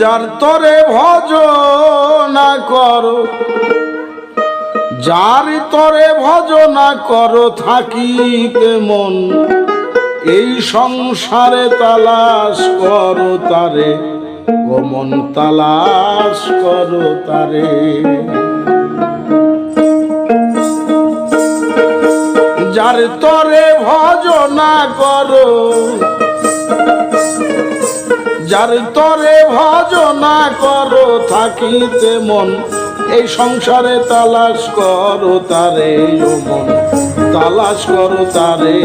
যার তরে ভজনা করো, যার তরে ভজনা করো থাকিতে মন, এই সংসারে তালাশ করো তারে, গমন তালাশ করো তারে। যার তরে ভজনা করো যার তরে ভজনা করো, থাকিতে মন। এই সংসারে তালাশ করো তারে মন। তালাশ করো তারে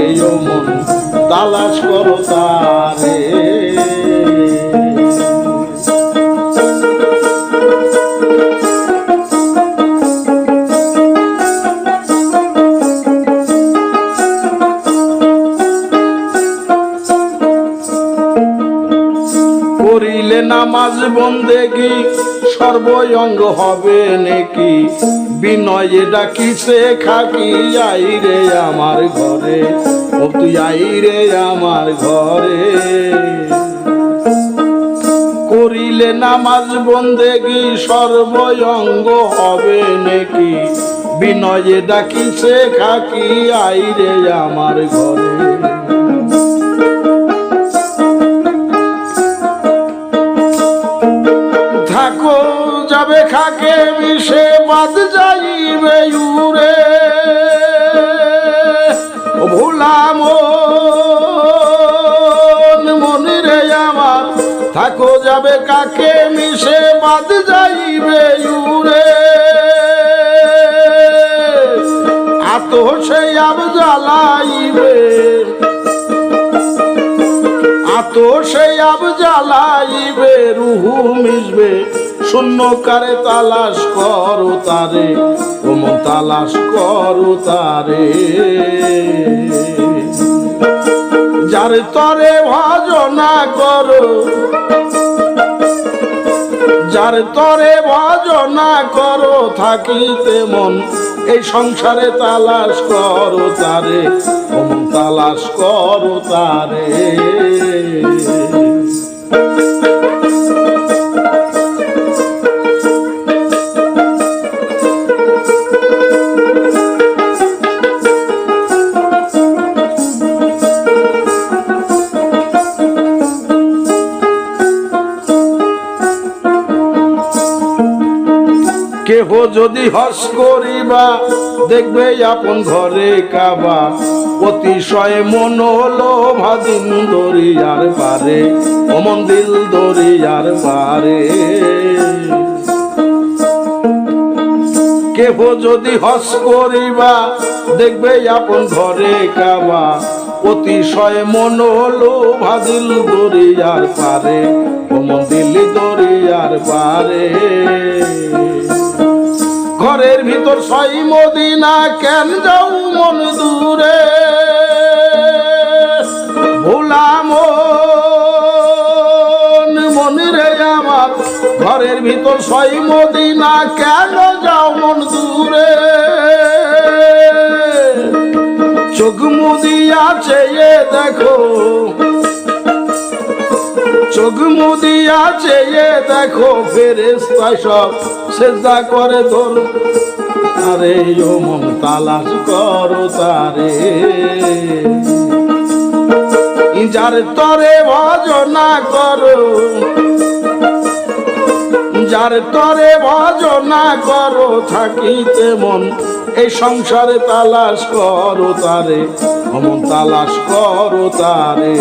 মন। তালাশ করো তারে করিলে নামাজ বন্দেগি সর্বঙ্গ হবে নাকি। বিনয়ে ডাকিছে খাকি, আই রে আমার ঘরে, ও তুই আই রে আমার ঘরে। করিলে নামাজ বন্দেগি সর্বঙ্গ হবে নাকি। বিনয়ে ডাকিছে খাকি, আই রে আমার ঘরে। থাকো যাবে খাকে মিশে বাদ যাইবে উরে ভুলাম মনিরে আমার, থাকো যাবে কাকে মিশে, বাদ যাইবে উরে আত সেই আব জ্বালাইবে। আত সেই আব জ্বালাইবে, রুহু মিশবে। শূন্য কারে তালাশ করো তারে ওমন তালাশ করো তারে। যার তরে ভজনা করো, যার তরে ভজনা করো, থাকিতে মন, এই সংসারে তালাশ করো তারে ওমন তালাশ করো তারে। কেহ যদি হস করিবা, দেখবে আপন ঘরে কাবা। অতিশয় মন হলো ভাদিন দরিয়ার পারে অমন দিল দরিয়ার পারে। কেহ যদি হস করিবা, দেখবে আপন ঘরে কাবা। অতিশয় মন হলো ভাদিল দরিয়ার পারে অমন দিল দরিয়ার পারে। ঘরের ভিতর ছয় মদিনা, কেন যাও মন দূরে? ভোলাম মনিরে আমার, ঘরের ভিতর ছয় মদিনা, কেন যাও মন দূরে? চোখ মুদিয়া চেয়ে দেখো, চোখ মুদিয়া চেয়ে দেখো ফেরেস্তা সব সেজদা করে তোর আরে ও মন, তালাশ করো তারে। যার তরে ভজনা করো, যার তরে ভজনা করো, থাকিতে মন। এই সংসারে তালাশ করো তারে অমন তালাশ করো তারে।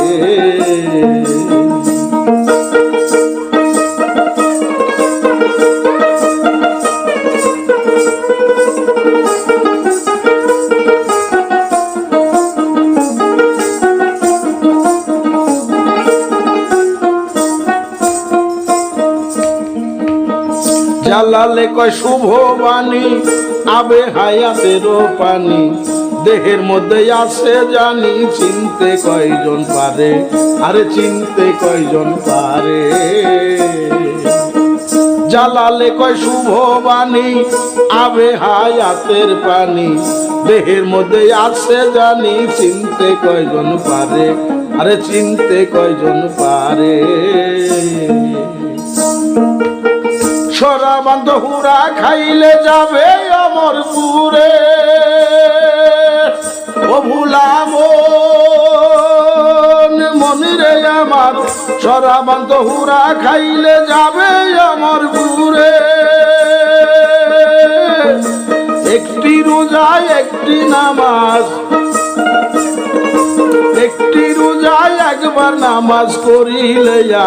জালালে কয়, শুভ বাণী, আবে হায়াতেরও পানি দেহের মধ্যে আছে জানি, চিনতে কয়জন পারে, আরে চিনতে কয়জন পারে। জালালে কয়, শুভ বাণী, আবে হায়াতের পানি দেহের মধ্যে আছে জানি, চিনতে কয়জন পারে, আরে চিনতে কয়জন পারে। সরা বান্ধ হুরা খাইলে যাবে অমর পুরে। ও ভুলাম মনিরে আমার সরা বান্ধ হুরা খাইলে যাবে অমর পুরে। একটি রোজায় একটি নামাজ একবার নামাজ করিলে যা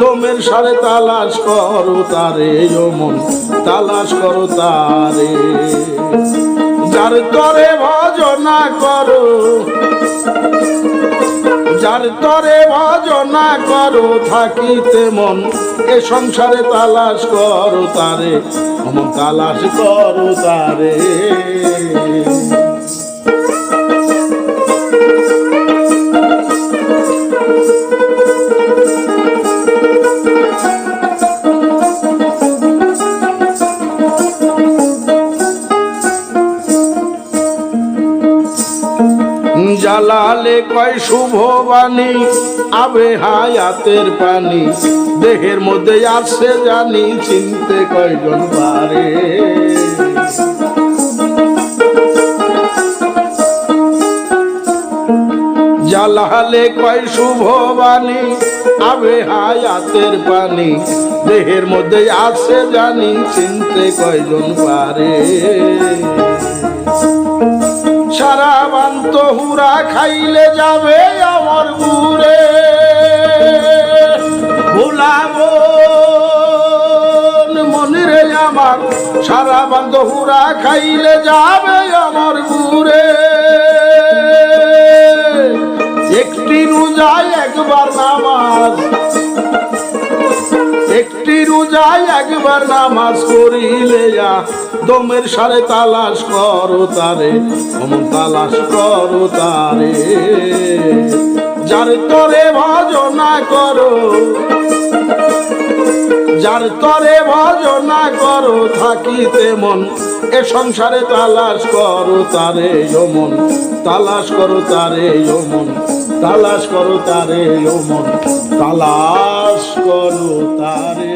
দমের সারে তালাশ করো তারে মন, তালাশ করো তারে। যার তরে ভজনা করো, যার তরে ভজনা করো, থাকিতে মন, এ সংসারে তালাশ করো তারে মন, তালাশ করো তারে। জালালে কয় শুভ বাণী আবে হায়াতের পানি। দেহের মধ্যে আছে জানি, চিনতে কয়জন পারে। জালালে কয় শুভ বাণী আবে হায়াতের পানি। দেহের মধ্যে আছে জানি, চিনতে কয়জন পারে। হুরা খাইলে যাবে আমার ঘুরে ভুলাবো মনিরে আমার, সারা বান্ত হুরা খাইলে যাবে আমার ঘুরে একটি রোজায় একবার নামাজ রোজায় একবার নামাজ করিলে দমের সারে তালাশ করো তারে, অমন তালাশ করো তারে। যার তরে ভজনা করো, যার তরে ভজনা করো, থাকিতে মন, এ সংসারে তালাশ করো তারে মন। তালাশ করো তারে মন। তালাশ করো তারে মন। তালাশ করো তারে।